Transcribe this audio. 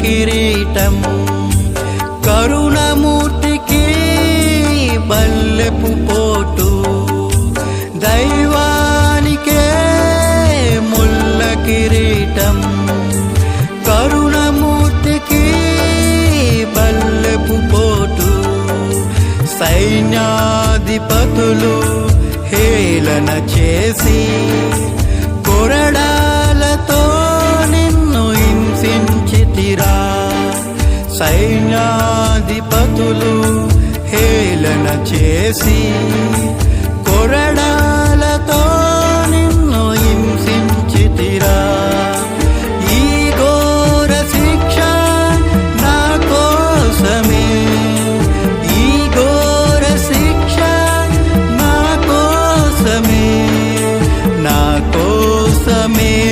కిరీటం కరుణమూర్తికి బల్లెపు పోటు దైవానికే ముల్ల కిరీటం కరుణమూర్తికి బల్లెపు పోటు సైన్యాధిపతులు హేళన చేసి శాంతిరా సైన్యాధిపతులు హేళన చేసి కొరడాలతో నిన్ను హింసించితిరా. ఈ ఘోర శిక్ష నా కోసమే. ఈ ఘోర శిక్ష నా కోసమే. నా కోసమే